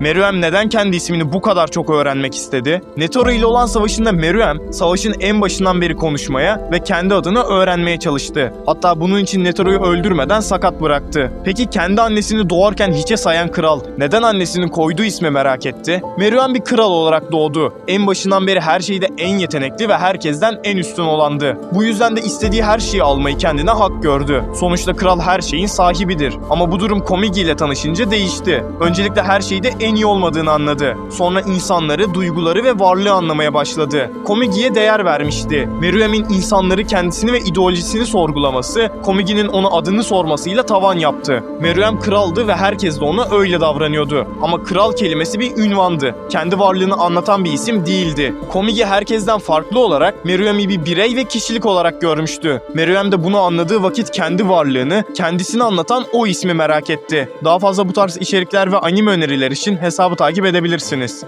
Meruem neden kendi ismini bu kadar çok öğrenmek istedi? Netoro ile olan savaşında Meruem, savaşın en başından beri konuşmaya ve kendi adını öğrenmeye çalıştı. Hatta bunun için Netoro'yu öldürmeden sakat bıraktı. Peki kendi annesini doğarken hiçe sayan kral neden annesinin koyduğu isme merak etti? Meruem bir kral olarak doğdu. En başından beri her şeyde en yetenekli ve herkesten en üstün olandı. Bu yüzden de istediği her şeyi almayı kendine hak gördü. Sonuçta kral her şeyin sahibidir. Ama bu durum Komigi ile tanışınca değişti. Öncelikle her şeyde en iyi olmadığını anladı. Sonra insanları, duyguları ve varlığı anlamaya başladı. Komigi'ye değer vermişti. Meruem'in insanları kendisini ve ideolojisini sorgulaması, Komigi'nin ona adını sormasıyla tavan yaptı. Meruem kraldı ve herkes de ona öyle davranıyordu. Ama kral kelimesi bir ünvandı. Kendi varlığını anlatan bir isim değildi. Komigi herkesten farklı olarak Meruem'i bir birey ve kişilik olarak görmüştü. Meruem de bunu anladığı vakit kendi varlığını, kendisini anlatan o ismi merak etti. Daha fazla bu tarz içerikler ve anime öneriler için hesabı takip edebilirsiniz.